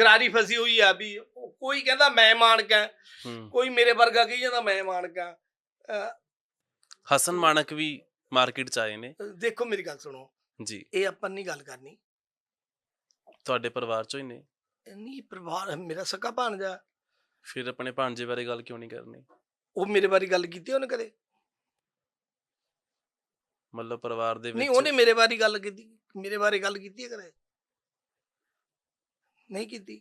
ਗਰਾਰੀ ਫਸੀ ਹੋਈ ਆ ਵੀ ਕੋਈ ਕਹਿੰਦਾ ਮੈਂ ਮਾਨਕ ਆ। ਕੋਈ ਮੇਰੇ ਵਰਗਾ ਕਹੀ ਜਾਂਦਾ ਮੈਂ ਮਾਨਕ ਆ। ਹਸਨ ਮਾਨਕ ਵੀ ਮਾਰਕੀਟ ਚ ਆਏ ਨੇ। ਦੇਖੋ ਮੇਰੀ ਗੱਲ ਸੁਣੋ। ਜੀ। ਇਹ ਆਪਾਂ ਨਹੀਂ ਗੱਲ ਕਰਨੀ। ਤੁਹਾਡੇ ਪਰਿਵਾਰ ਚੋਂ ਹੀ ਨੇ? ਨਹੀਂ ਪਰਿਵਾਰ ਮੇਰਾ ਸਕਾ ਭਾਣਜਾ। ਫਿਰ ਆਪਣੇ ਭਾਂਜੇ ਬਾਰੇ ਗੱਲ ਕਿਉਂ ਨਹੀਂ ਕਰਨੀ? ਉਹ ਮੇਰੇ ਬਾਰੇ ਗੱਲ ਕੀਤੀ ਉਹਨੇ ਕਦੇ? ਮਤਲਬ ਪਰਿਵਾਰ ਦੇ ਨਹੀਂ ਵਿੱਚ ਉਹਨੇ ਮੇਰੇ ਬਾਰੇ ਗੱਲ ਕੀਤੀ। ਮੇਰੇ ਬਾਰੇ ਗੱਲ ਕੀਤੀ ਹੈ ਕਦੇ? ਨਹੀਂ ਕੀਤੀ।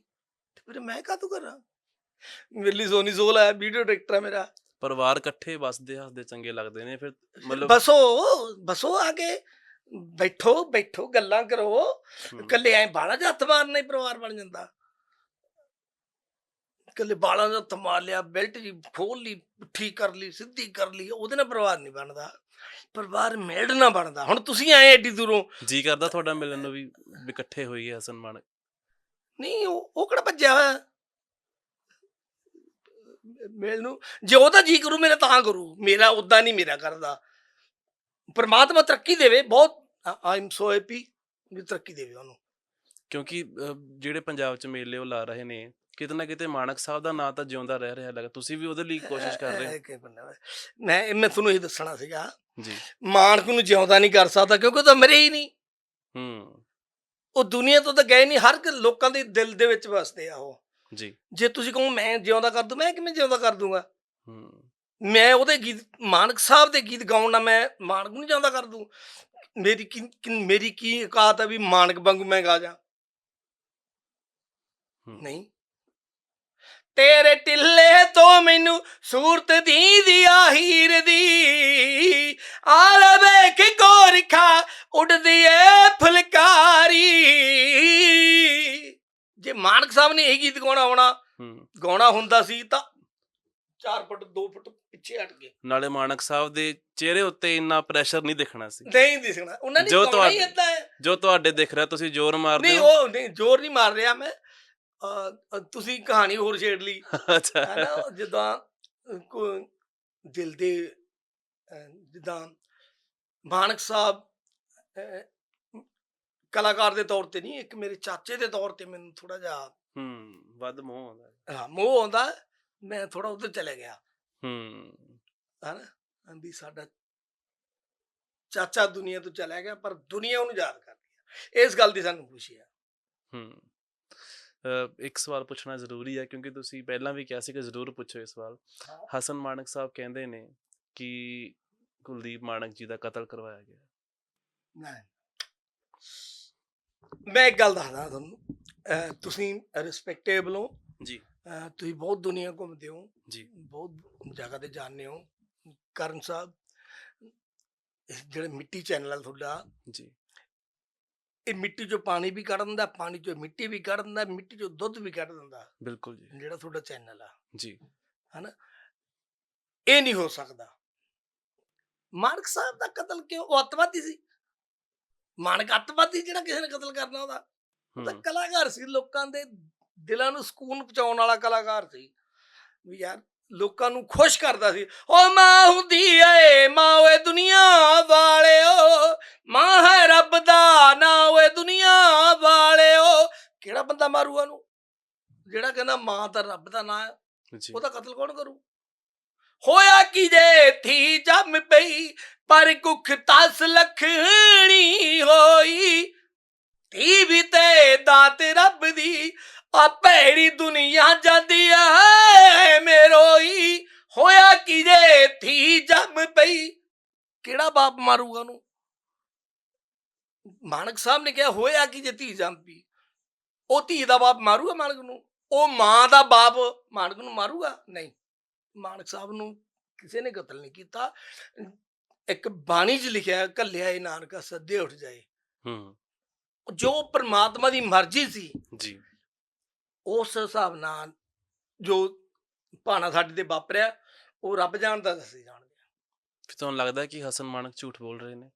ਤੇ ਫਿਰ ਮੈਂ ਕਾਹਤੋਂ ਕਰਾਂ? ਮੇਰੇ ਲਈ ਸੋਨੀ ਸੋਲ ਹੈ ਵੀਡੀਓ ਡਾਇਰੈਕਟਰ ਹੈ ਮੇਰਾ। ਪਰਿਵਾਰ ਇਕੱਠੇ ਵਸਦੇ ਹੱਸਦੇ ਚੰਗੇ ਲੱਗਦੇ ਨੇ ਫਿਰ ਮਤਲਬ ਬਸੋ ਬਸੋ ਆ ਕੇ ਬੈਠੋ ਬੈਠੋ ਗੱਲਾਂ ਕਰੋ। ਹੂੰ, ਕੱਲੇ ਐ ਬਾਲਾਂ ਹੱਥ ਮਾਰਨਾ ਹੀ ਪਰਿਵਾਰ ਬਣ ਜਾਂਦਾ। ਕੱਲੇ ਬਾਲਾਂ ਹੱਥ ਮਾਰ ਲਿਆ ਬੈਲਟ ਜੀ ਖੋਲ ਲਈ ਠੀਕ ਕਰ ਲਈ ਸਿੱਧੀ ਕਰ ਲਈ ਉਹਦੇ ਨਾਲ ਪਰਿਵਾਰ ਨਹੀਂ ਬਣਦਾ। ਪਰਿਵਾਰ ਮੇੜ ਨਾ ਬਣਦਾ। ਹੁਣ ਤੁਸੀਂ ਆਏ ਐਡੀ ਦੂਰੋਂ ਜੀ ਕਰਦਾ ਤੁਹਾਡਾ ਮਿਲਣ ਨੂੰ ਵੀ ਵੀ ਇਕੱਠੇ ਹੋਈਏ ਹਸਨ ਮਾਨਕ ਨਹੀਂ ਉਹ ਉਹ ਕਿਹੜਾ ਭੱਜਿਆ ਹੋਇਆ? ਮੇਲ ਨੂੰ ਜੇ ਉਹਦਾ ਜੀ ਕਰੂ ਮੇਰਾ ਤਾਂ ਕਰੂ। ਮੇਰਾ ਉਦਾਂ ਨਹੀਂ ਮੇਰਾ ਕਰਦਾ। ਪਰਮਾਤਮਾ ਤਰੱਕੀ ਦੇਵੇ ਬਹੁਤ ਆਈ ਐਮ ਸੋ ਹੈਪੀ ਵੀ ਤਰੱਕੀ ਦੇਵੇ ਉਹਨੂੰ। ਕਿਉਂਕਿ ਜਿਹੜੇ ਪੰਜਾਬ ਚ ਮੇਲੇ ਉਹ ਲਾ ਰਹੇ ਨੇ ਕਿਤੇ ਨਾ ਕਿਤੇ ਮਾਨਕ ਸਾਹਿਬ ਦਾ ਨਾਂ ਤਾਂ ਜਿਉਂਦਾ ਰਹਿ ਰਿਹਾ ਲੱਗਾ। ਤੁਸੀਂ ਵੀ ਉਹਦੇ ਲਈ ਕੋਸ਼ਿਸ਼ ਕਰ ਰਹੇ ਵਾ। ਮੈਂ ਮੈਂ ਤੁਹਾਨੂੰ ਇਹ ਦੱਸਣਾ ਸੀਗਾ। ਹੋ ਜੀ। ਮਾਨਕ ਨੂੰ ਜਿਉਂਦਾ ਨਹੀਂ ਕਰ ਸਕਦਾ ਕਿਉਂਕਿ ਉਹ ਤਾਂ ਮਰੇ ਹੀ ਨਹੀਂ। ਹੂੰ। ਉਹ ਦੁਨੀਆ ਤੋਂ ਤਾਂ ਗਏ ਨਹੀਂ ਹਰ ਲੋਕਾਂ ਦੇ ਦਿਲ ਦੇ ਵਿੱਚ ਵਸਦੇ ਆ ਉਹ। ਜੀ। ਜੇ ਤੁਸੀਂ ਕਹੋ ਮੈਂ ਜਿਉਂਦਾ ਕਰ ਦੂੰ ਮੈਂ ਕਿਵੇਂ ਜਿਉਂਦਾ ਕਰ ਦੂੰਗਾ? ਹੂੰ। ਮੈਂ ਉਹਦੇ ਗੀਤ ਮਾਨਕ ਸਾਹਿਬ ਦੇ ਗੀਤ ਗਾਉਣ ਨਾਲ ਮੈਂ ਮਾਨਕ ਨੂੰ ਜਾਂਦਾ ਕਰ ਦੂੰ। ਮੇਰੀ ਕੀ ਕੀ- ਮੇਰੀ ਕੀ ਔਕਾਤ ਹੈ ਵੀ ਮਾਨਕ ਵਾਂਗੂ ਮੈਂ ਗਾ ਜਾ। ਨਹੀਂ। ਤੇਰੇ ਟਿੱਲੇ ਤੋਂ ਮੈਨੂੰ ਸੂਰਤ ਦੀ ਦੀ ਹੀਰ ਦੀ ਆਲ ਵੇਖ ਗੋਰਖਾ ਉੱਡਦੀ ਏ ਫੁਲਕਾਰੀ। ਜੇ ਮਾਨਕ ਸਾਹਿਬ ਨੇ ਇਹ ਗੀਤ ਗਾਉਣਾ ਹੋਣਾ ਹੂੰ। ਗਾਉਣਾ ਹੁੰਦਾ ਸੀ ਤਾਂ 4 ਫੁੱਟ 2 ਫੁੱਟ ਪਿੱਛੇ ਹਟ ਗਏ। ਨਾਲੇ ਮਾਨਕ ਸਾਹਿਬ ਦੇ ਚਿਹਰੇ ਉੱਤੇ ਇੰਨਾ ਪ੍ਰੈਸ਼ਰ ਨਹੀਂ ਦਿਖਣਾ ਸੀ। ਨਹੀਂ ਦਿਸਣਾ ਉਹਨਾਂ ਨੇ ਗਾਉਣਾ ਹੀ ਹੈ। ਜੋ ਤੁਹਾਡੇ ਦਿਖ ਰਿਹਾ ਤੁਸੀਂ ਜ਼ੋਰ ਮਾਰਦੇ ਨਹੀਂ ਉਹ ਨਹੀਂ ਜ਼ੋਰ ਨਹੀਂ ਮਾਰ ਰਿਹਾ ਮੈਂ। ਤੁਸੀਂ ਕਹਾਣੀ ਹੋਰ ਛੇੜ ਲਈ। ਅੱਛਾ। ਹੈ ਜਿੱਦਾਂ ਦਿਲ ਦੇ ਜਿੱਦਾਂ ਮਾਨਕ ਸਾਹਿਬ ਕਲਾਕਾਰ ਦੇ ਤੌਰ ਤੇ ਨਹੀਂ ਇੱਕ ਮੇਰੇ ਚਾਚੇ ਦੇ ਤੌਰ ਤੇ ਮੈਨੂੰ ਥੋੜਾ ਜਿਹਾ ਹੂੰ ਵੱਧ ਮੋਹ ਆਉਂਦਾ ਹੈ। ਮੋਹ ਆਉਂਦਾ। ਮੈਂ ਥੋੜਾ ਉਧਰ ਚਲੇ ਗਿਆ। ਹੂੰ। ਹਨਾ? ਵੀ ਸਾਡਾ ਚਾਚਾ ਦੁਨੀਆ ਤੋਂ ਚਲਾ ਗਿਆ ਪਰ ਦੁਨੀਆ ਉਹਨੂੰ ਯਾਦ ਕਰਦੀ ਹੈ ਇਸ ਗੱਲ ਦੀ ਸਾਨੂੰ ਖੁਸ਼ੀ ਹੈ। ਹੂੰ ਇੱਕ ਸਵਾਲ ਪੁੱਛਣਾ ਜ਼ਰੂਰੀ ਹੈ ਕਿਉਂਕਿ ਤੁਸੀਂ ਪਹਿਲਾਂ ਵੀ ਕਿਹਾ ਸੀ ਕਿ ਜ਼ਰੂਰ ਪੁੱਛੋ ਇਹ ਸਵਾਲ। ਹਸਨ ਮਾਨਕ ਸਾਹਿਬ ਕਹਿੰਦੇ ਨੇ ਕਿ ਕੁਲਦੀਪ ਮਾਨਕ ਜੀ ਦਾ ਕਤਲ ਕਰਵਾਇਆ ਗਿਆ। ਨਹੀਂ ਮੈਂ ਇੱਕ ਗੱਲ ਦੱਸਦਾ ਤੁਹਾਨੂੰ। ਤੁਸੀਂ ਰਿਸਪੈਕਟੇਬਲ ਹੋ। ਜੀ। ਤੁਸੀਂ ਬਹੁਤ ਦੁਨੀਆ ਘੁੰਮਦੇ ਹੋ। ਜੀ। ਬਹੁਤ ਜਗ੍ਹਾ ਤੇ ਜਾਂਦੇ ਹੋ। ਕਰਨ ਸਾਹਿਬ ਜਿਹੜੇ ਮਿੱਟੀ ਚੈਨਲ ਆ ਤੁਹਾਡਾ। ਜੀ। ਇਹ ਮਿੱਟੀ ਚੋਂ ਪਾਣੀ ਵੀ ਕੱਢ ਦਿੰਦਾ ਪਾਣੀ ਚੋਂ ਮਿੱਟੀ ਵੀ ਕੱਢ ਦਿੰਦਾ ਮਿੱਟੀ ਚੋਂ ਦੁੱਧ ਵੀ ਕੱਢ ਦਿੰਦਾ। ਬਿਲਕੁਲ ਜੀ। ਜਿਹੜਾ ਤੁਹਾਡਾ ਚੈਨਲ ਆ। ਜੀ। ਇਹ ਨਹੀਂ ਹੋ ਸਕਦਾ। ਮਾਨਕ ਸਾਹਿਬ ਦਾ ਕਤਲ ਕਿਉਂ? ਉਹ ਅੱਤਵਾਦੀ ਸੀ। ਮਾਨਕ ਅੱਤਵਾਦੀ ਜਿਹੜਾ ਕਿਸੇ ਨੇ ਕਤਲ ਕਰਨਾ ਉਹਦਾ। ਉਹ ਤਾਂ ਕਲਾਕਾਰ ਸੀ ਲੋਕਾਂ ਦੇ ਦਿਲਾਂ ਨੂੰ ਸਕੂਨ ਪਹੁੰਚਾਉਣ ਵਾਲਾ ਕਲਾਕਾਰ ਸੀ। ਵੀ ਯਾਰ ਲੋਕਾਂ ਨੂੰ ਖੁਸ਼ ਕਰਦਾ ਸੀ ਓ ਮਾਂ ਹੁੰਦੀ ਏ ਮਾਂ ਓਏ ਦੁਨੀਆ ਵਾਲਿਓ ਮਾਂ ਹੈ ਰੱਬ ਦਾ ਨਾ ਓਏ ਦੁਨੀਆ ਵਾਲਿਓ। ਕਿਹੜਾ ਬੰਦਾ ਮਾਰੂਗਾ ਉਹਨੂੰ? ਜਿਹੜਾ ਕਹਿੰਦਾ ਮਾਂ ਤਾਂ ਰੱਬ ਦਾ ਨਾਂ ਹੈ ਉਹਦਾ ਕਤਲ ਕੌਣ ਕਰੂ? ਹੋਇਆ ਕੀ ਜੇ ਥੀ ਜੰਮ ਪਈ, ਪਰ ਕੁੱਖ ਤਸ ਲਖਣੀ ਹੋਈ। ਧੀ ਵੀ ਤੇ ਦਾਤ ਰੱਬ ਦੀ, ਆ ਭੈੜੀ ਦੁਨੀਆ ਜਾਂਦੀ ਐ ਮੇਰੋਈ। ਹੋਇਆ ਕੀ ਜੇ ਥੀ ਜੰਮ ਪਈ। ਕਿਹੜਾ ਬਾਪ ਮਾਰੂਗਾ ਉਹਨੂੰ? ਮਾਨਕ ਸਾਹਿਬ ਨੇ ਕਿਹਾ, ਹੋਇਆ ਕੀ ਜੇ ਧੀ ਜੰਮ ਪਈ? ਉਹ ਧੀ ਦਾ ਬਾਪ ਮਾਰੂਗਾ ਮਾਨਕ ਨੂੰ? ਉਹ ਮਾਂ ਦਾ ਬਾਪ ਮਾਨਕ ਨੂੰ ਮਾਰੂਗਾ? ਨਹੀਂ। ਮਾਨਕ ਸਾਹਿਬ ਨੂੰ ਕਿਸੇ ਨੇ ਕਤਲ ਨਹੀਂ ਕੀਤਾ। ਇੱਕ ਬਾਣੀ 'ਚ ਲਿਖਿਆ ਕੱਲਿਆ ਇਹ ਨਾਨਕਾ ਸੱਦੇ ਉੱਠ ਜਾਏ। ਹੂੰ। ਜੋ ਪ੍ਰਮਾਤਮਾ ਦੀ ਮਰਜ਼ੀ ਸੀ ਜੀ। ਉਸ ਹਿਸਾਬ ਨਾਲ ਜੋ ਭਾਣਾ ਸਾਡੇ ਤੇ ਵਾਪਰਿਆ ਉਹ ਰੱਬ ਜਾਣਦਾ ਅਸੀਂ ਜਾਣਦੇ। ਫਿਰ ਤੁਹਾਨੂੰ ਲੱਗਦਾ ਕਿ ਹਸਨ ਮਾਨਕ ਝੂਠ ਬੋਲ ਰਹੇ ਨੇ?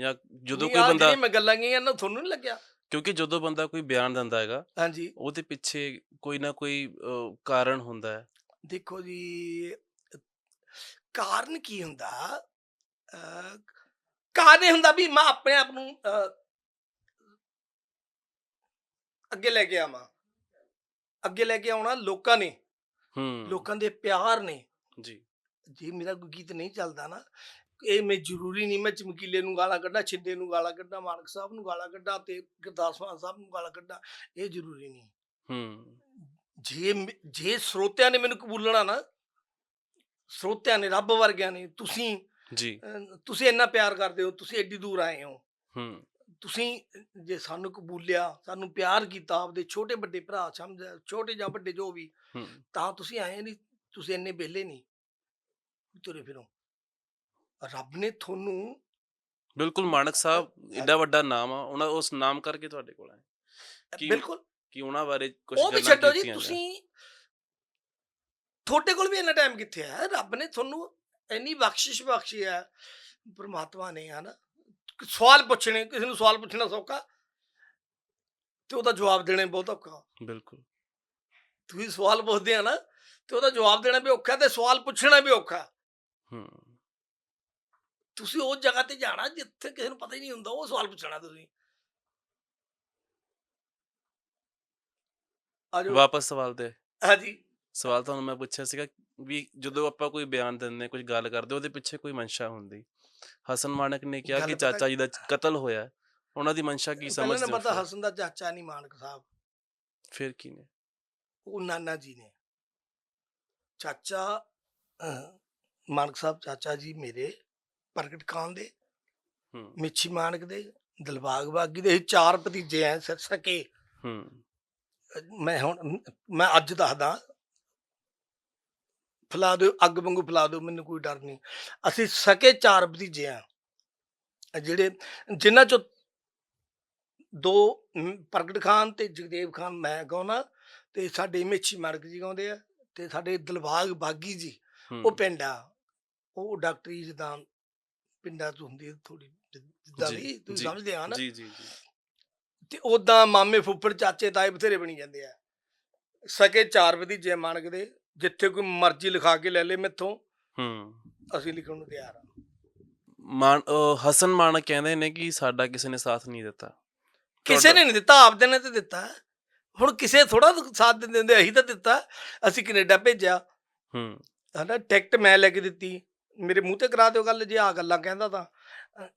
ਜਾਂ ਜਦੋਂ ਨਹੀਂ, ਕੋਈ ਬੰਦਾ ਜਿਹੜੀਆਂ ਮੈਂ ਗੱਲਾਂ ਗਈਆਂ ਨਾ ਤੁਹਾਨੂੰ ਨਹੀਂ ਲੱਗਿਆ? ਕਿਉਂਕਿ ਜਦੋਂ ਬੰਦਾ ਕੋਈ ਬਿਆਨ ਦਿੰਦਾ ਹੈਗਾ ਹਾਂਜੀ। ਉਹਦੇ ਪਿੱਛੇ ਕੋਈ ਨਾ ਕੋਈ ਕਾਰਨ ਹੁੰਦਾ ਹੈ। ਦੇਖੋ ਜੀ ਕਾਰਨ ਕੀ ਹੁੰਦਾ? ਕਾਰਨ ਇਹ ਹੁੰਦਾ ਵੀ ਮੈਂ ਆਪਣੇ ਆਪ ਨੂੰ ਅੱਗੇ ਲੈ ਕੇ ਆਵਾਂ। ਅੱਗੇ ਲੈ ਕੇ ਆਉਣਾ ਲੋਕਾਂ ਨੇ। ਹੂੰ। ਲੋਕਾਂ ਦੇ ਪਿਆਰ ਨੇ। ਜੀ। ਜੇ ਮੇਰਾ ਕੋਈ ਗੀਤ ਨਹੀਂ ਚੱਲਦਾ ਨਾ ਇਹ ਮੈਂ ਜ਼ਰੂਰੀ ਨਹੀਂ ਮੈਂ ਚਮਕੀਲੇ ਨੂੰ ਗਾਲਾਂ ਕੱਢਾਂ ਛਿੰਦੇ ਨੂੰ ਗਾਲਾਂ ਕੱਢਾਂ ਮਾਨਕ ਸਾਹਿਬ ਨੂੰ ਗਾਲਾਂ ਕੱਢਾਂ ਤੇ ਗੁਰਦਾਸ ਮਾਨ ਸਾਹਿਬ ਨੂੰ ਗਾਲਾਂ ਕੱਢਾਂ ਇਹ ਜ਼ਰੂਰੀ ਨਹੀਂ। ਹੂੰ। ਜੇ ਮ- ਜੇ ਸਰੋਤਿਆਂ ਨੇ ਮੈਨੂੰ ਕਬੂਲਣਾ ਨਾ ਸਰੋਤਿਆਂ ਨੇ ਰੱਬ ਵਰਗਿਆਂ ਨੇ ਤੁਸੀਂ ਜੀ। ਅਹ, ਤੁਸੀਂ ਇੰਨਾ ਪਿਆਰ ਕਰਦੇ ਹੋ ਤੁਸੀਂ ਐਡੀ ਦੂਰ ਆਏ ਹੋ। ਹੂੰ। ਤੁਸੀਂ ਜੇ ਸਾਨੂੰ ਕਬੂਲਿਆ ਸਾਨੂੰ ਪਿਆਰ ਕੀਤਾ ਆਪਦੇ ਛੋਟੇ ਵੱਡੇ ਭਰਾ ਸਮਝਿਆ ਛੋਟੇ ਜਾਂ ਵੱਡੇ ਜੋ ਵੀ ਹੂੰ। ਤਾਂ ਤੁਸੀਂ ਆਏ ਨਹੀਂ ਤੁਸੀਂ ਇੰਨੇ ਵਿਹਲੇ ਨਹੀਂ। ਤੁਰੇ ਫਿਰੋ। ਰੱਬ ਨੇ ਤੁਹਾਨੂੰ ਬਿਲਕੁਲ ਮਾਨਕ ਸਾਹਿਬ ਏਡਾ ਵੱਡਾ ਨਾਮ ਆ ਉਹਨਾਂ ਉਸ ਨਾਮ ਕਰਕੇ ਤੁਹਾਡੇ ਕੋਲ ਆਏ। ਕੀ- ਬਿਲਕੁਲ। ਕਿ ਉਹਨਾਂ ਬਾਰੇ ਕੁਝ ਉਹ ਵੀ ਛੱਡੋ ਜੀ। ਤੁਸੀਂ ਤੁਹਾਡੇ ਕੋਲ ਵੀ ਇੰਨਾ ਟਾਈਮ ਕਿੱਥੇ ਹੈ? ਰੱਬ ਨੇ ਤੁਹਾਨੂੰ ਇੰਨੀ ਬਖਸ਼ਿਸ਼ ਬਖਸ਼ੀ ਹੈ ਪ੍ਰਮਾਤਮਾ ਨੇ ਹਨਾ? ਸਵਾਲ ਪੁੱਛਣੇ ਕਿਸੇ ਨੂੰ ਸਵਾਲ ਪੁੱਛਣਾ ਸੌਖਾ ਤੇ ਉਹਦਾ ਜਵਾਬ ਦੇਣਾ ਬਹੁਤ ਔਖਾ। ਬਿਲਕੁਲ। ਤੁਸੀਂ ਸਵਾਲ ਪੁੱਛਦੇ ਆ ਨਾ ਤੇ ਉਹਦਾ ਜਵਾਬ ਦੇਣਾ ਵੀ ਔਖਾ ਤੇ ਸਵਾਲ ਪੁੱਛਣਾ ਵੀ ਔਖਾ। ਹੂੰ। ਤੁਸੀਂ ਉਸ ਜਗ੍ਹਾ ਤੇ ਜਾਣਾ ਜਿੱਥੇ ਕਿਸੇ ਨੂੰ ਪਤਾ ਹੀ ਨਹੀਂ ਹੁੰਦਾ ਉਹ ਸਵਾਲ ਪੁੱਛਣਾ ਤੁਸੀਂ। ਆਜੋ ਵਾਪਸ ਸਵਾਲ ਤੇ। ਹਾਂਜੀ। ਸਵਾਲ ਤੁਹਾਨੂੰ ਮੈਂ ਪੁੱਛਿਆ ਸੀਗਾ ਵੀ ਜਦੋਂ ਆਪਾਂ ਕੋਈ ਬਿਆਨ ਦਿੰਦੇ ਕੁਝ ਗੱਲ ਕਰਦੇ ਉਹਦੇ ਪਿੱਛੇ ਕੋਈ ਮਨਸ਼ਾ ਹੁੰਦੀ? ਹਸਨ ਮਾਨਕ ਨੇ ਕਿਹਾ ਕਿ ਚਾਚਾ ਜੀ ਦਾ ਕਤਲ ਹੋਇਆ। ਉਹਨਾਂ ਦੀ ਮਨਸ਼ਾ ਕੀ ਸਮਝਦੇ ਹੋ ਪਤਾ? ਹਸਨ ਦਾ ਚਾਚਾ ਨਹੀਂ ਮਾਨਕ ਸਾਹਿਬ। ਫਿਰ ਕੀ ਨੇ? ਉਹ ਨਾਨਾ ਜੀ ਨੇ। ਚਾਚਾ ਮਾਨਕ ਸਾਹਿਬ ਚਾਚਾ ਜੀ ਮੇਰੇ ਪ੍ਰਗਟ ਖਾਨ ਦੇ ਮਿੱਛੀ ਮਾਨਕ ਦੇ ਦਿਲਬਾਗ ਬਾਗੀ ਦੇ ਚਾਰ ਭਤੀਜੇ ਐ ਸਕੇ ਹੂੰ। ਮੈਂ ਹੁਣ ਮੈਂ ਅੱਜ ਦੱਸਦਾ। ਫਲਾ ਦਿਓ ਅੱਗ ਵਾਂਗੂ ਫਲਾ ਦਿਓ ਮੈਨੂੰ ਕੋਈ ਡਰ ਨਹੀਂ। ਅਸੀਂ ਸਕੇ ਚਾਰ ਭਤੀਜੇ ਆ। ਜਿਹੜੇ ਜਿਨ੍ਹਾਂ ਚੋਂ ਦੋ ਪ੍ਰਗਟ ਖਾਨ ਤੇ ਜਗਦੇਵ ਖਾਨ ਮੈਂ ਗਾਉਣਾ ਤੇ ਸਾਡੇ ਮਿੱਛੀ ਮਾਨਕ ਜੀ ਗਾਉਂਦੇ ਆ ਤੇ ਸਾਡੇ ਦਿਲਬਾਗ ਬਾਗੀ ਜੀ ਉਹ ਪਿੰਡ ਆ। ਉਹ ਡਾਕਟਰੀ ਜਿੱਦਾਂ ਪਿੰਡਾਂ ਚ ਹੁੰਦੀ ਥੋੜੀ ਜਿੱਦਾਂ ਵੀ ਤੁਸੀਂ ਸਮਝਦੇ ਆ ਨਾ। ਜੀ ਜੀ ਜੀ। ਤੇ ਉਦਾਂ ਮਾਮੇ ਫੁੱਫੜ ਚਾਚੇ ਤਾਏ ਬਥੇਰੇ ਬਣੀ ਜਾਂਦੇ ਆ। ਸਕੇ ਚਾਰ ਭਤੀਜੇ ਆ ਮਾਨਕ ਦੇ ਜਿੱਥੇ ਕੋਈ ਮਰਜ਼ੀ ਲਿਖਾ ਕੇ ਲੈ ਲੇ ਮੈਥੋਂ ਹੂੰ। ਅਸੀਂ ਲਿਖਣ ਨੂੰ ਤਿਆਰ ਆ। ਮਾਨ ਹਸਨ ਮਾਨਕ ਕਹਿੰਦੇ ਨੇ ਕਿ ਸਾਡਾ ਕਿਸੇ ਨੇ ਸਾਥ ਨਹੀਂ ਦਿੱਤਾ। ਕਿਸੇ ਨੇ ਨਹੀਂ ਦਿੱਤਾ ਆਪਦੇ ਨੇ ਤੇ ਦਿੱਤਾ। ਹੁਣ ਕਿਸੇ ਥੋੜਾ ਸਾਥ ਦਿੰਦੇ ਹੁੰਦੇ ਅਸੀਂ ਤਾਂ ਦਿੱਤਾ। ਅਸੀਂ ਕੈਨੇਡਾ ਭੇਜਿਆ। ਹੂੰ। ਹਨਾ ਟਿਕਟ ਮੈਂ ਲੈ ਕੇ ਦਿੱਤੀ। ਮੇਰੇ ਮੂੰਹ ਤੇ ਕਰਾ ਦਿਓ ਗੱਲ ਜੇ ਆ ਗੱਲਾਂ ਕਹਿੰਦਾ ਤਾਂ।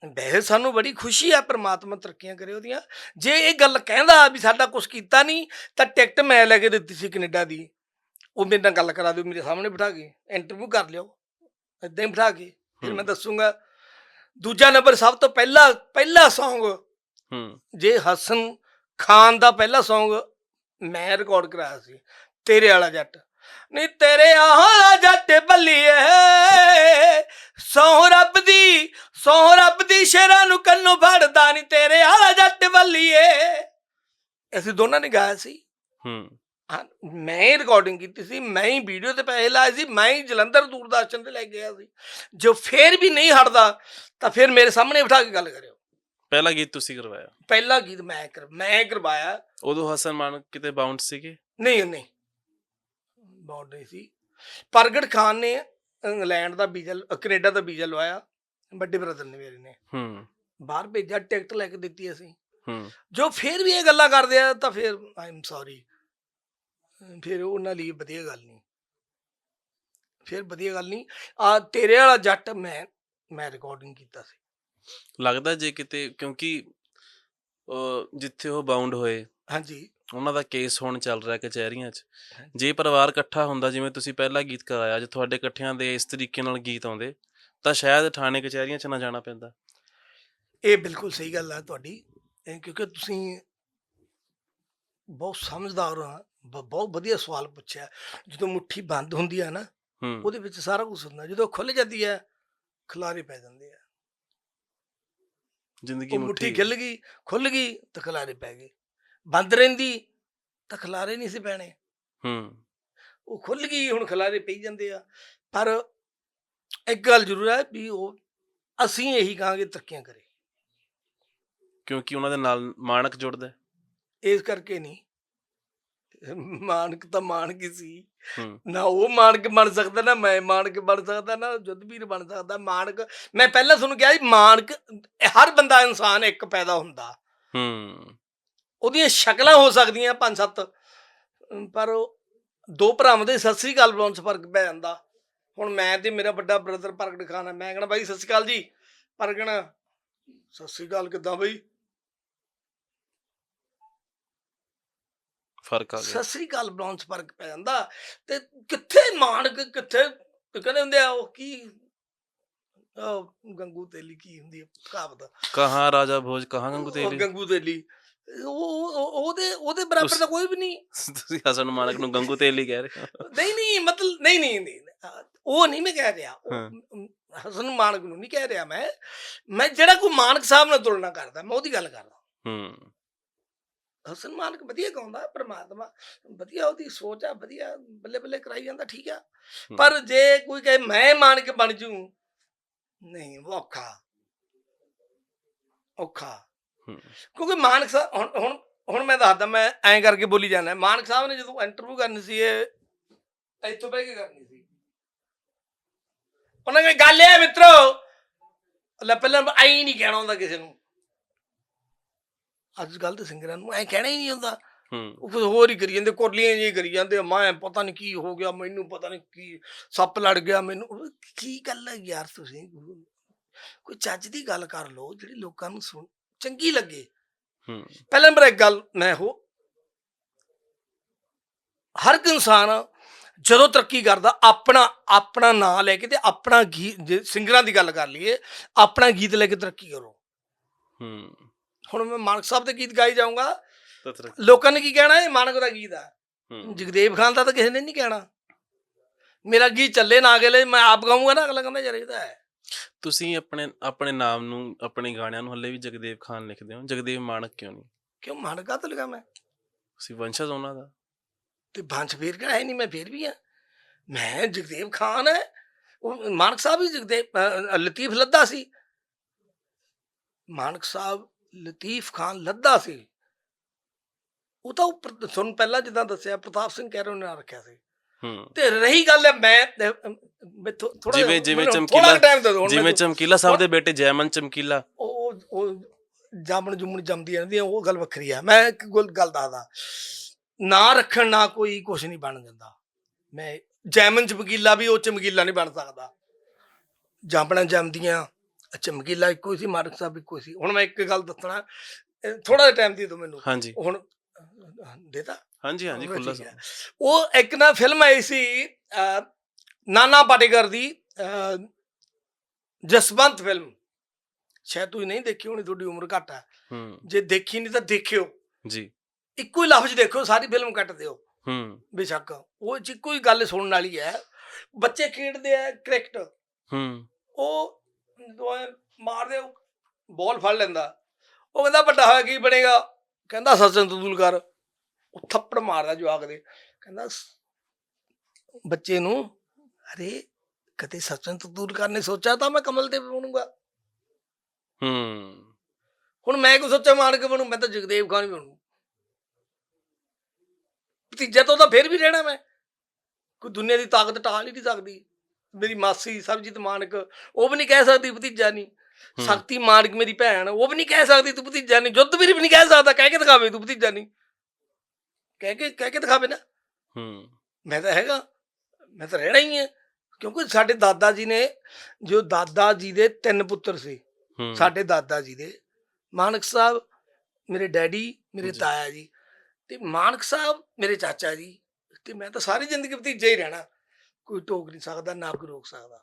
ਵੈਸੇ ਸਾਨੂੰ ਬੜੀ ਖੁਸ਼ੀ ਆ ਪ੍ਰਮਾਤਮਾ ਤਰੱਕੀਆਂ ਕਰੇ ਉਹਦੀਆਂ। ਜੇ ਇਹ ਗੱਲ ਕਹਿੰਦਾ ਵੀ ਸਾਡਾ ਕੁਝ ਕੀਤਾ ਨਹੀਂ ਤਾਂ ਟਿਕਟ ਮੈਂ ਲੈ ਕੇ ਦਿੱਤੀ ਸੀ ਕੈਨੇਡਾ ਦੀ। ਉਹ ਮੇਰੇ ਨਾਲ ਗੱਲ ਕਰਾ ਦਿਓ ਮੇਰੇ ਸਾਹਮਣੇ ਬਿਠਾ ਕੇ ਇੰਟਰਵਿਊ ਕਰ ਲਿਓ। ਇਦਾਂ ਹੀ ਬਿਠਾ ਕੇ ਫਿਰ ਮੈਂ। ਦੱਸੂਗਾ। ਦੂਜਾ ਨੰਬਰ ਸਭ ਤੋਂ ਪਹਿਲਾ ਪਹਿਲਾ Song ਹੂੰ। ਜੇ ਹਸਨ ਖਾਨ ਦਾ ਪਹਿਲਾ Song ਮੈਂ ਰਿਕਾਰਡ ਕਰਾਇਆ ਸੀ ਤੇਰੇ ਵਾਲਾ ਜੱਟ। ਨੀ ਤੇਰੇ ਆਲਾ ਜੱਟ ਬੱਲੀਏ। ਸੌ ਰੱਬ ਦੀ ਸੌ ਰੱਬ ਦੀ ਸ਼ੇਰਾਂ ਨੂੰ ਕੰਨੋਂ ਫੜਦਾ ਨੀ ਤੇਰੇ ਆਲਾ ਜੱਟ ਬੱਲੀਏ। ਅਸੀਂ ਦੋਨਾਂ ਨੇ ਗਾਇਆ ਸੀ। ਹੂੰ। ਮੈਂ ਹੀ ਰਿਕਾਰਡਿੰਗ ਕੀਤੀ ਸੀ ਮੈਂ ਹੀ ਵੀਡੀਓ ਤੇ ਪੈਸੇ ਲਾਏ ਸੀ ਮੈਂ ਹੀ ਜਲੰਧਰ ਦੂਰਦਰਸ਼ਨ ਤੇ ਲੈ ਗਿਆ ਸੀ। ਜੋ ਫੇਰ ਵੀ ਨਹੀਂ ਹਟਦਾ ਤਾਂ ਫਿਰ ਮੇਰੇ ਸਾਹਮਣੇ ਬਿਠਾ ਕੇ ਗੱਲ ਕਰਿਓ। ਪਹਿਲਾ ਗੀਤ ਤੁਸੀਂ ਕਰਵਾਇਆ? ਪਹਿਲਾ ਗੀਤ ਮੈਂ ਕਰ ਮੈਂ ਕਰਵਾਇਆ। ਉਦੋਂ ਹਸਨ ਮਾਨਕ ਕਿਤੇ ਬਾਉਂਡ ਸੀਗੇ? ਨਹੀਂ ਨਹੀਂ। ਬਾਉਂਡ ਨਹੀਂ ਸੀ। ਪ੍ਰਗਟ ਖਾਨ ਨੇ ਇੰਗਲੈਂਡ ਦਾ ਵੀਜ਼ਾ ਕੈਨੇਡਾ ਦਾ ਵੀਜ਼ਾ ਲਵਾਇਆ ਵੱਡੇ ਬ੍ਰਦਰ ਨੇ ਮੇਰੇ ਨੇ। ਹੂੰ। ਬਾਹਰ ਭੇਜਿਆ ਟਿਕਟ ਲੈ ਕੇ ਦਿੱਤੀ ਅਸੀਂ। ਹੂੰ। ਜੋ ਫਿਰ ਵੀ ਇਹ ਗੱਲਾਂ ਕਰਦੇ ਆ ਤਾਂ ਫਿਰ ਆਈ ਐਮ ਸੌਰੀ ਫਿਰ ਉਹਨਾਂ ਲਈ ਵਧੀਆ ਗੱਲ ਨਹੀਂ। ਫਿਰ ਵਧੀਆ ਗੱਲ ਨਹੀਂ। ਆ ਤੇਰੇ ਵਾਲਾ ਜੱਟ ਮੈਂ ਮੈਂ ਰਿਕਾਰਡਿੰਗ ਕੀਤਾ ਸੀ। ਲੱਗਦਾ ਜੇ ਕਿਤੇ ਕਿਉਂਕਿ ਜਿੱਥੇ ਉਹ ਬਾਉਂਡ ਹੋਏ ਹਾਂਜੀ। ਉਹਨਾਂ ਦਾ ਕੇਸ ਹੁਣ ਚੱਲ ਰਿਹਾ ਕਚਹਿਰੀਆਂ 'ਚ। ਜੇ ਪਰਿਵਾਰ ਇਕੱਠਾ ਹੁੰਦਾ ਜਿਵੇਂ ਤੁਸੀਂ ਪਹਿਲਾ ਗੀਤ ਕਰਾਇਆ ਅੱਜ ਤੁਹਾਡੇ ਇਕੱਠਿਆਂ ਦੇ ਇਸ ਤਰੀਕੇ ਨਾਲ ਗੀਤ ਆਉਂਦੇ ਤਾਂ ਸ਼ਾਇਦ ਥਾਣੇ ਕਚਹਿਰੀਆਂ 'ਚ ਨਾ ਜਾਣਾ ਪੈਂਦਾ। ਇਹ ਬਿਲਕੁਲ ਸਹੀ ਗੱਲ ਹੈ ਤੁਹਾਡੀ ਕਿਉਂਕਿ ਤੁਸੀਂ ਬਹੁਤ ਸਮਝਦਾਰ ਹੋ ਬਹੁਤ ਵਧੀਆ ਸਵਾਲ ਪੁੱਛਿਆ। ਜਦੋਂ ਮੁੱਠੀ ਬੰਦ ਹੁੰਦੀ ਹੈ ਨਾ ਉਹਦੇ ਵਿੱਚ ਸਾਰਾ ਕੁਝ ਹੁੰਦਾ ਜਦੋਂ ਖੁੱਲ ਜਾਂਦੀ ਹੈ ਖਲਾਰੇ ਪੈ ਜਾਂਦੇ ਆ। ਜ਼ਿੰਦਗੀ ਮੁੱਠੀ ਖਿੱਲ ਗਈ ਖੁੱਲ ਗਈ ਤਾਂ ਖਲਾਰੇ ਪੈ ਗਏ। ਬੰਦ ਰਹਿੰਦੀ ਤਾਂ ਖਲਾਰੇ ਨਹੀਂ ਸੀ ਪੈਣੇ। ਹੂੰ। ਉਹ ਖੁੱਲ ਗਈ ਹੁਣ ਖਲਾਰੇ ਪਈ ਜਾਂਦੇ ਆ। ਪਰ ਇੱਕ ਗੱਲ ਜ਼ਰੂਰ ਹੈ ਵੀ ਉਹ ਅਸੀਂ ਇਹੀ ਕਹਾਂਗੇ ਤਰੱਕੀਆਂ ਕਰੇ। ਕਿਉਂਕਿ ਉਹਨਾਂ ਦੇ ਨਾਲ ਮਾਨਕ ਜੁੜਦਾ। ਇਸ ਕਰਕੇ ਨਹੀਂ। ਮਾਨਕ ਤਾਂ ਮਾਨਕ ਹੀ ਸੀ। ਨਾ ਉਹ ਮਾਨਕ ਬਣ ਸਕਦਾ ਨਾ ਮੈਂ ਮਾਨਕ ਬਣ ਸਕਦਾ ਨਾ ਜੁੱਧਵੀਰ ਬਣ ਸਕਦਾ। ਮਾਨਕ ਮੈਂ ਪਹਿਲਾਂ ਤੁਹਾਨੂੰ ਕਿਹਾ ਸੀ ਮਾਨਕ ਹਰ ਬੰਦਾ ਇਨਸਾਨ ਇੱਕ ਪੈਦਾ ਹੁੰਦਾ। ਹੂੰ। ਉਹਦੀਆਂ ਸ਼ਕਲਾਂ ਹੋ ਸਕਦੀਆਂ ਪੰਜ ਸੱਤ। ਪਰ ਦੋ ਭਰਾਵਾਂ ਦੇ ਸਤਿ ਸ੍ਰੀ ਅਕਾਲ ਬੁਲਾਉਣ 'ਚ ਫ਼ਰਕ ਪੈ ਜਾਂਦਾ। ਹੁਣ ਮੈਂ ਤੇ ਮੇਰਾ ਵੱਡਾ ਬ੍ਰਦਰ ਪ੍ਰਗਟ ਖਾਨ ਹੈ ਮੈਂ ਕਹਣਾ ਬਾਈ ਸਤਿ ਸ੍ਰੀ ਅਕਾਲ ਜੀ। ਪ੍ਰਗਟ ਸਤਿ ਸ੍ਰੀ ਅਕਾਲ ਕਿੱਦਾਂ ਬਈ? ਫ਼ਰਕ ਆ ਗਿਆ। ਸਤਿ ਸ੍ਰੀ ਅਕਾਲ ਬੁਲਾਉਣ 'ਚ ਫ਼ਰਕ ਪੈ ਜਾਂਦਾ। ਤੇ ਕਿੱਥੇ ਮਾਨਕ ਕਿੱਥੇ ਕਹਿੰਦੇ ਹੁੰਦੇ ਆ ਉਹ ਕੀ? ਉਹ ਗੰਗੂ ਤੇਲੀ ਕੀ ਹੁੰਦੀ ਹੈ ਕਹਾਵਤ ਕਹਾਂ ਰਾਜਾ ਭੋਜ ਕਹਾਂ ਗੰਗੂ ਉਹ ਤੇਲੀ? ਗੰਗੂ ਤੇਲੀ। ਉਹ ਉਹ- ਉਹਦੇ ਉਹਦੇ ਬਰਾਬਰ ਦਾ ਕੋਈ ਵੀ ਨਹੀਂ। ਤੁਸੀਂ ਹਸਨ ਮਾਨਕ ਨੂੰ ਗੰਗੂ ਤੇਲੀ ਕਹਿ ਰਹੇ ਹੋ। ਨਹੀਂ ਨਹੀਂ ਮਤਲਬ ਨਹੀਂ ਨਹੀਂ ਉਹ ਨਹੀਂ ਮੈਂ ਕਹਿ ਰਿਹਾ। ਹਸਨ ਮਾਨਕ ਨੂੰ ਨਹੀਂ ਕਹਿ ਰਿਹਾ ਮੈਂ। ਮੈਂ ਜਿਹੜਾ ਕੋਈ ਮਾਨਕ ਸਾਹਿਬ ਨਾਲ ਤੁਲਨਾ ਕਰਦਾ ਮੈਂ ਉਹਦੀ ਗੱਲ ਕਰਦਾ ਹੂੰ। ਹਸਨ ਮਾਨਕ ਵਧੀਆ ਗਾਉਂਦਾ ਪ੍ਰਮਾਤਮਾ ਵਧੀਆ ਉਹਦੀ ਸੋਚ ਆ ਵਧੀਆ ਬੱਲੇ ਬੱਲੇ ਕਰਾਈ ਜਾਂਦਾ ਠੀਕ ਆ। ਪਰ ਜੇ ਕੋਈ ਕਹੇ ਮੈਂ ਮਾਨਕ ਬਣ ਜੂ ਨਹੀਂ ਉਹ ਔਖਾ। ਔਖਾ। ਕਿਉਂਕਿ ਮਾਨਕ ਸਾਹਿਬ ਹੁਣ ਹੁਣ ਹੁਣ ਮੈਂ ਦੱਸਦਾ ਮੈਂ ਐਂ ਕਰਕੇ ਬੋਲੀ ਜਾਂਦਾ। ਮਾਨਕ ਸਾਹਿਬ ਨੇ ਜਦੋਂ ਇੰਟਰਵਿਊ ਕਰਨੀ ਸੀ ਇਹ ਇੱਥੋਂ ਬਹਿ ਕੇ ਕਰਨੀ ਸੀ। ਉਹਨਾਂ ਨੇ ਗੱਲ ਇਹ ਮਿੱਤਰੋ ਲੈ ਪਹਿਲਾਂ ਐਂ ਨਹੀਂ ਕਹਿਣਾ ਹੁੰਦਾ ਕਿਸੇ ਨੂੰ। ਅੱਜ ਕੱਲ ਦੇ ਸਿੰਗਰਾਂ ਨੂੰ ਐਂ ਕਹਿਣਾ ਹੀ ਨਹੀਂ ਹੁੰਦਾ। ਹੂੰ। ਉਹ ਕੁਝ ਹੋਰ ਹੀ ਕਰੀ ਜਾਂਦੇ ਕੋਰਲੀਆਂ ਜੀ ਕਰੀ ਜਾਂਦੇ। ਮੈਂ ਪਤਾ ਨਹੀਂ ਕੀ ਹੋ ਗਿਆ ਮੈਨੂੰ ਪਤਾ ਨਹੀਂ ਕੀ ਸੱਪ ਲੜ ਗਿਆ ਮੈਨੂੰ। ਕੀ ਗੱਲ ਹੈ ਯਾਰ ਤੁਸੀਂ? ਕੋਈ ਚੱਜ ਦੀ ਗੱਲ ਕਰ ਲਓ ਜਿਹੜੀ ਲੋਕਾਂ ਨੂੰ ਸੁਣ ਚੰਗੀ ਲੱਗੇ। ਹੂੰ। ਪਹਿਲਾਂ ਨੰਬਰ ਇੱਕ ਗੱਲ ਮੈਂ ਹੋ ਹਰ ਇੱਕ ਇਨਸਾਨ ਜਦੋਂ ਤਰੱਕੀ ਕਰਦਾ ਆਪਣਾ ਆਪਣਾ ਨਾਂ ਲੈ ਕੇ ਤੇ ਆਪਣਾ ਗੀਤ ਸਿੰਗਰਾਂ ਦੀ ਗੱਲ ਕਰ ਲਈਏ ਆਪਣਾ ਗੀਤ ਲੈ ਕੇ ਤਰੱਕੀ ਕਰੋ। ਹੂੰ। ਹੁਣ ਮੈਂ ਮਾਨਕ ਸਾਹਿਬ ਦੇ ਗੀਤ ਗਾਈ ਜਾਊਂਗਾ। ਲੋਕਾਂ ਨੇ ਕੀ ਕਹਿਣਾ? ਇਹ ਮਾਨਕ ਦਾ ਗੀਤ ਆ। ਜਗਦੇਵ ਖਾਨ ਦਾ ਤਾਂ ਕਿਸੇ ਨੇ ਨਹੀਂ ਕਹਿਣਾ। ਮੇਰਾ ਗੀਤ ਚੱਲੇ ਨਾ ਅਗਲੇ ਮੈਂ ਆਪ ਗਾਉਂਗਾ ਨਾ ਅਗਲਾ ਕਹਿੰਦਾ ਯਾਰ ਇਹ ਤਾਂ ਹੈ। ਤੁਸੀਂ ਆਪਣੇ ਆਪਣੇ ਨਾਮ ਨੂੰ ਆਪਣੇ ਗਾਣਿਆਂ ਨੂੰ ਹੱਲੇ ਵੀ ਜਗਦੇਵ ਖਾਨ ਲਿਖਦੇ ਹੋ? ਜਗਦੇਵ ਮਾਨਕ ਕਿਉਂ ਨਹੀਂ? ਕਿਉਂ ਮਾਨਕ ਤਾਂ ਲਗਾ ਮੈਂ? ਤੁਸੀਂ ਵੰਸ਼ਜ ਉਹਨਾਂ ਦਾ। ਤੇ ਬੰਚ ਫੇਰ ਕਿਹੜਾ ਹੈ ਨਹੀਂ ਮੈਂ ਫੇਰ ਵੀ ਆ ਮੈਂ ਜਗਦੇਵ ਖਾਨ ਹੈ ਉਹ ਮਾਨਕ ਸਾਹਿਬ ਵੀ ਜਗਦੇਵ ਲਤੀਫ ਲੱਦਾ ਸੀ। ਮਾਨਕ ਸਾਹਿਬ ਲਤੀਫ ਖਾਨ ਲੱਦਾ ਸੀ। ਉਹ ਤਾਂ ਉੱਪਰ ਤੁਹਾਨੂੰ ਪਹਿਲਾਂ ਜਿੱਦਾਂ ਦੱਸਿਆ ਪ੍ਰਤਾਪ ਸਿੰਘ ਕਹਿਰੋ ਨੇ ਨਾਂ ਰੱਖਿਆ ਸੀ। ਤੇ ਰਹੀ ਗੱਲ ਹੈ ਮੈਂ ਥੋੜਾ ਜਿਵੇਂ- ਜਿਵੇਂ ਚਮਕੀਲਾ- ਜਿਵੇਂ। ਚਮਕੀਲਾ ਸਾਹਿਬ ਦੇ ਬੇਟੇ ਜੈਮਨ ਚਮਕੀਲਾ। ਉਹ ਉਹ- ਜਾਮਣ ਜੁਮਣ ਜੰਮਦੀਆਂ ਰਹਿੰਦੀਆਂ ਉਹ ਗੱਲ ਵੱਖਰੀ ਆ ਮੈਂ ਇੱਕ ਗੁਲ- ਦੱਸਦਾ। ਨਾ ਰੱਖਣ ਨਾ ਕੋਈ ਕੁਝ ਨਹੀਂ ਬਣ ਜਾਂਦਾ ਮੈਂ ਜੈਮਨ ਚਮਕੀਲਾ ਵੀ ਉਹ ਚਮਕੀਲਾ ਨਹੀਂ ਬਣ ਸਕਦਾ। ਜਾਮਣਾ ਜੰਮਦੀਆਂ ਚਮਕੀਲਾ ਇੱਕੋ ਸੀ ਮਾਰਕ ਸਾਹਿਬ ਇੱਕੋ ਸੀ। ਹੁਣ ਮੈਂ ਇੱਕ ਗੱਲ ਦੱਸਣਾ ਥੋੜਾ ਜਿਹਾ ਟਾਈਮ ਦੇ ਦਿਓ ਮੈਨੂੰ। ਹਾਂਜੀ। ਹੁਣ ਦੇਤਾ? ਹਾਂਜੀ ਹਾਂਜੀ ਖੁੱਲਾ ਠੀਕ ਹੈ। ਉਹ ਇੱਕ ਨਾ ਫਿਲਮ ਆਈ ਸੀ ਅਹ, ਨਾਨਾ ਪਾਟੇਕਰ ਦੀ ਅਹ, ਜਸਵੰਤ ਫਿਲਮ। ਸ਼ਾਇਦ ਤੁਸੀਂ ਨਹੀਂ ਦੇਖੀ ਹੋਣੀ ਤੁਹਾਡੀ ਉਮਰ ਘੱਟ ਹੈ ਹੂੰ। ਜੇ ਦੇਖੀ ਨਹੀਂ ਤਾਂ ਦੇਖਿਓ। ਜੀ। ਇੱਕੋ ਹੀ ਲਫ਼ਜ਼ ਦੇਖੋ ਸਾਰੀ ਫਿਲਮ ਕੱਟ ਦਿਓ। ਹੂੰ। ਬੇਸ਼ੱਕ ਉਹ ਚ ਇੱਕੋ ਹੀ ਗੱਲ ਸੁਣਨ ਵਾਲੀ ਹੈ। ਬੱਚੇ ਖੇਡਦੇ ਆ ਕ੍ਰਿਕਟ। ਹੂੰ। ਉਹ ਜਦੋਂ ਐਂ ਮਾਰਦੇ ਬਾਲ ਫੜ ਲੈਂਦਾ। ਉਹ ਕਹਿੰਦਾ ਵੱਡਾ ਹੋਇਆ ਕੀ ਬਣੇਗਾ? ਕਹਿੰਦਾ ਸਚਿਨ ਤੰਦੂਲਕਰ। ਉਹ ਥੱਪੜ ਮਾਰਦਾ ਜਵਾਕ ਦੇ। ਕਹਿੰਦਾ ਬੱਚੇ ਨੂੰ ਅਰੇ ਕਦੇ ਸਚਿਨ ਤੰਦੂਲਕਰ ਨੇ ਸੋਚਿਆ ਤਾਂ ਮੈਂ ਕਮਲ ਦੇਵ ਬਣੂੰਗਾ। ਹੂੰ। ਹੁਣ ਮੈਂ ਕੋ ਸੋਚਿਆ ਮਾਰ ਕੇ ਬਣੂ? ਮੈਂ ਤਾਂ ਜਗਦੇਵ ਖਾਨ ਹੀ ਬਣੂ। ਭਤੀਜਾ ਤਾਂ ਉਹਦਾ ਫਿਰ ਵੀ ਰਹਿਣਾ ਮੈਂ। ਕੋਈ ਦੁਨੀਆ ਦੀ ਤਾਕਤ ਟਾਲ ਹੀ ਨਹੀਂ ਸਕਦੀ। ਮੇਰੀ ਮਾਸੀ ਸਰਬਜੀਤ ਮਾਨਕ ਉਹ ਵੀ ਨਹੀਂ ਕਹਿ ਸਕਦੀ ਭਤੀਜਾ ਨਹੀਂ। ਸ਼ਕਤੀ ਮਾਨਕ ਮੇਰੀ ਭੈਣ ਉਹ ਵੀ ਨਹੀਂ ਕਹਿ ਸਕਦੀ ਤੂੰ ਭਤੀਜਾ ਨਹੀਂ। ਜੁੱਧ ਵੀ ਨਹੀਂ ਕਹਿ ਸਕਦਾ। ਕਹਿ ਕੇ ਦਿਖਾਵੇ ਤੂੰ ਭਤੀਜਾ ਨਹੀਂ। ਕਹਿ ਕੇ ਕਹਿ ਕੇ ਦਿਖਾਵੇ ਨਾ। ਹੂੰ। ਮੈਂ ਤਾਂ ਹੈਗਾ ਮੈਂ ਤਾਂ ਰਹਿਣਾ ਹੀ ਹੈ ਕਿਉਂਕਿ ਸਾਡੇ ਦਾਦਾ ਜੀ ਨੇ ਜੋ ਦਾਦਾ ਜੀ ਦੇ ਤਿੰਨ ਪੁੱਤਰ ਸੀ ਸਾਡੇ ਦਾਦਾ ਜੀ ਦੇ ਮਾਨਕ ਸਾਹਿਬ ਮੇਰੇ ਡੈਡੀ ਮੇਰੇ। ਤਾਇਆ ਜੀ ਤੇ ਮਾਨਕ ਸਾਹਿਬ ਮੇਰੇ ਚਾਚਾ ਜੀ। ਤੇ ਮੈਂ ਤਾਂ ਸਾਰੀ ਜ਼ਿੰਦਗੀ ਭਤੀਜਾ ਹੀ ਰਹਿਣਾ। ਕੋਈ ਟੋਕ ਨਹੀਂ ਸਕਦਾ ਨਾ ਕੋਈ ਰੋਕ ਸਕਦਾ।